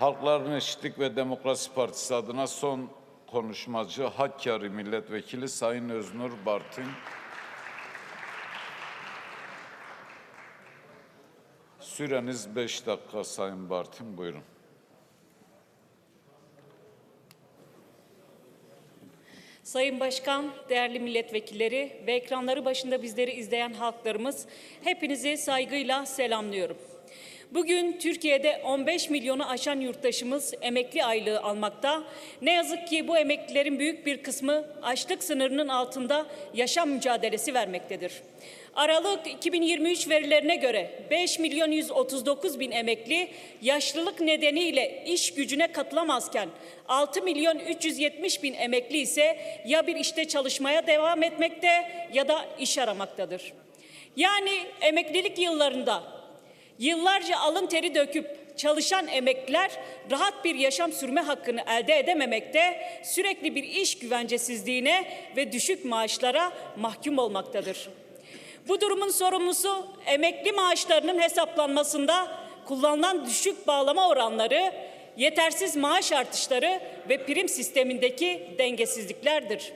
Halkların Eşitlik ve Demokrasi Partisi adına son konuşmacı Hakkari Milletvekili Sayın Öznur Bartın. Süreniz 5 dakika Sayın Bartın buyurun. Sayın Başkan, değerli milletvekilleri ve ekranları başında bizleri izleyen halklarımız hepinizi saygıyla selamlıyorum. Bugün Türkiye'de 15 milyonu aşan yurttaşımız emekli aylığı almakta. Ne yazık ki bu emeklilerin büyük bir kısmı açlık sınırının altında yaşam mücadelesi vermektedir. Aralık 2023 verilerine göre 5 milyon 139 bin emekli yaşlılık nedeniyle iş gücüne katılamazken 6 milyon 370 bin emekli ise ya bir işte çalışmaya devam etmekte ya da iş aramaktadır. Yani emeklilik yıllarında Yıllarca alın teri döküp çalışan emekliler rahat bir yaşam sürme hakkını elde edememekte, sürekli bir iş güvencesizliğine ve düşük maaşlara mahkum olmaktadır. Bu durumun sorumlusu emekli maaşlarının hesaplanmasında kullanılan düşük bağlama oranları, yetersiz maaş artışları ve prim sistemindeki dengesizliklerdir.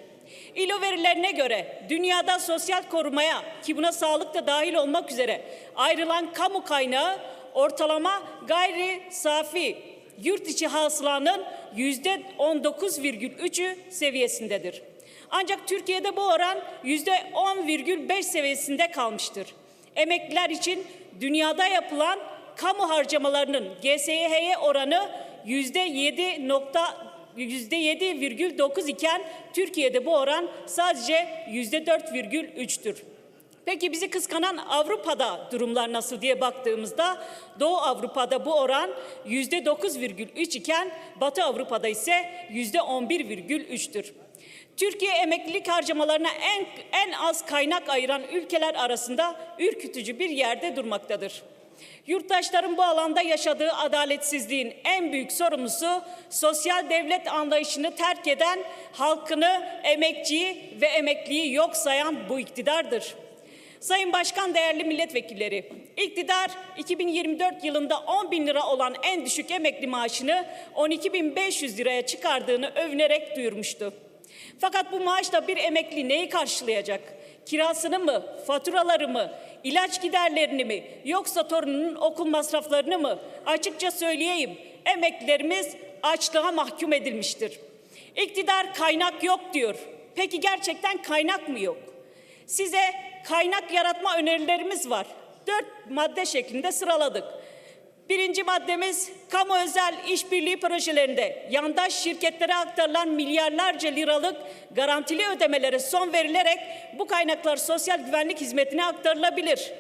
İLO verilerine göre dünyada sosyal korumaya ki buna sağlık da dahil olmak üzere ayrılan kamu kaynağı ortalama gayri safi yurt içi hasılanın yüzde 19,3'ü seviyesindedir. Ancak Türkiye'de bu oran yüzde 10,5 seviyesinde kalmıştır. Emekliler için dünyada yapılan kamu harcamalarının GSYH'ye oranı yüzde 7 %7,9 iken Türkiye'de bu oran sadece %4,3'tür. Peki bizi kıskanan Avrupa'da durumlar nasıl diye baktığımızda Doğu Avrupa'da bu oran %9,3 iken Batı Avrupa'da ise %11,3'tür. Türkiye emeklilik harcamalarına en, en az kaynak ayıran ülkeler arasında ürkütücü bir yerde durmaktadır. Yurttaşların bu alanda yaşadığı adaletsizliğin en büyük sorumlusu sosyal devlet anlayışını terk eden, halkını, emekçiyi ve emekliyi yok sayan bu iktidardır. Sayın Başkan, değerli milletvekilleri, iktidar 2024 yılında 10 bin lira olan en düşük emekli maaşını 12.500 liraya çıkardığını övünerek duyurmuştu. Fakat bu maaşla bir emekli neyi karşılayacak? Kirasını mı, faturaları mı, ilaç giderlerini mi yoksa torununun okul masraflarını mı? Açıkça söyleyeyim emeklilerimiz açlığa mahkum edilmiştir. İktidar kaynak yok diyor. Peki gerçekten kaynak mı yok? Size kaynak yaratma önerilerimiz var. Dört madde şeklinde sıraladık. Birinci maddemiz kamu özel işbirliği projelerinde yandaş şirketlere aktarılan milyarlarca liralık garantili ödemelere son verilerek bu kaynaklar sosyal güvenlik hizmetine aktarılabilir.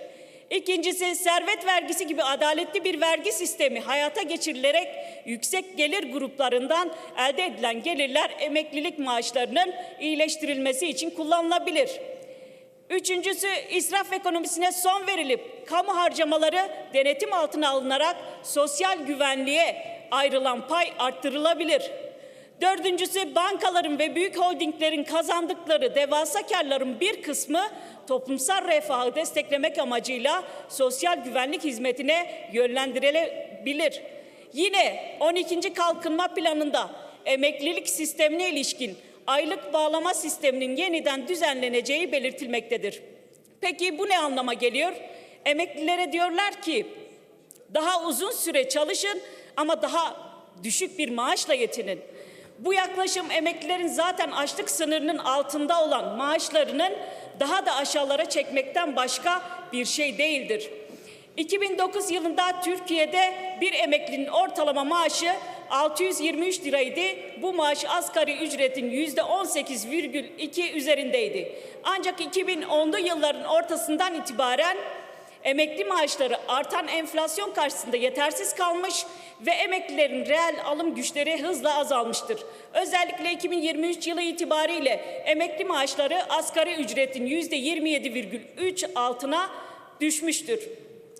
İkincisi servet vergisi gibi adaletli bir vergi sistemi hayata geçirilerek yüksek gelir gruplarından elde edilen gelirler emeklilik maaşlarının iyileştirilmesi için kullanılabilir. Üçüncüsü israf ekonomisine son verilip kamu harcamaları denetim altına alınarak sosyal güvenliğe ayrılan pay arttırılabilir. Dördüncüsü bankaların ve büyük holdinglerin kazandıkları devasa karların bir kısmı toplumsal refahı desteklemek amacıyla sosyal güvenlik hizmetine yönlendirilebilir. Yine 12. kalkınma planında emeklilik sistemine ilişkin aylık bağlama sisteminin yeniden düzenleneceği belirtilmektedir. Peki bu ne anlama geliyor? Emeklilere diyorlar ki daha uzun süre çalışın ama daha düşük bir maaşla yetinin. Bu yaklaşım emeklilerin zaten açlık sınırının altında olan maaşlarının daha da aşağılara çekmekten başka bir şey değildir. 2009 yılında Türkiye'de bir emeklinin ortalama maaşı 623 liraydı. Bu maaş asgari ücretin yüzde 18,2 üzerindeydi. Ancak 2010'lu yılların ortasından itibaren emekli maaşları artan enflasyon karşısında yetersiz kalmış ve emeklilerin reel alım güçleri hızla azalmıştır. Özellikle 2023 yılı itibariyle emekli maaşları asgari ücretin yüzde 27,3 altına düşmüştür.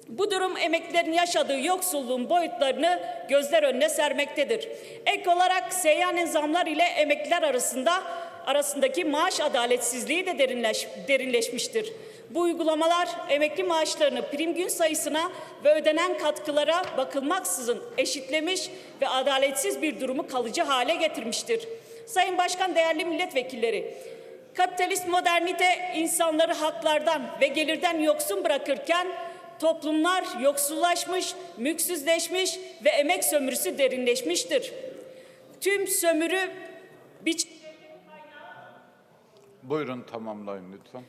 Bu durum emeklilerin yaşadığı yoksulluğun boyutlarını gözler önüne sermektedir. Ek olarak seyyanen zamlar ile emekliler arasında arasındaki maaş adaletsizliği de derinleş, derinleşmiştir. Bu uygulamalar emekli maaşlarını prim gün sayısına ve ödenen katkılara bakılmaksızın eşitlemiş ve adaletsiz bir durumu kalıcı hale getirmiştir. Sayın Başkan, değerli milletvekilleri, kapitalist modernite insanları haklardan ve gelirden yoksun bırakırken toplumlar yoksullaşmış, mülksüzleşmiş ve emek sömürüsü derinleşmiştir. Tüm sömürü biç Buyurun tamamlayın lütfen.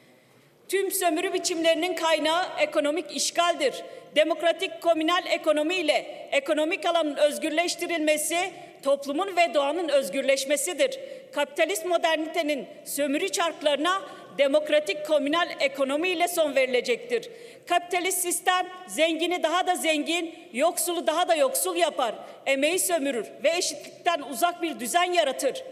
Tüm sömürü biçimlerinin kaynağı ekonomik işgaldir. Demokratik komünal ekonomi ile ekonomik alanın özgürleştirilmesi toplumun ve doğanın özgürleşmesidir. Kapitalist modernitenin sömürü çarklarına demokratik komünal ekonomi ile son verilecektir. Kapitalist sistem zengini daha da zengin, yoksulu daha da yoksul yapar. Emeği sömürür ve eşitlikten uzak bir düzen yaratır.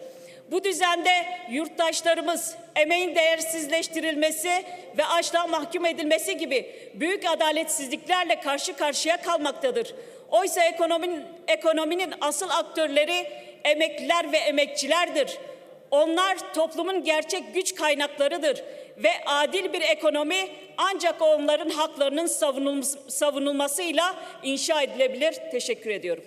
Bu düzende yurttaşlarımız emeğin değersizleştirilmesi ve açlığa mahkum edilmesi gibi büyük adaletsizliklerle karşı karşıya kalmaktadır. Oysa ekonominin, ekonominin asıl aktörleri emekliler ve emekçilerdir. Onlar toplumun gerçek güç kaynaklarıdır ve adil bir ekonomi ancak onların haklarının savunulması, savunulmasıyla inşa edilebilir. Teşekkür ediyorum.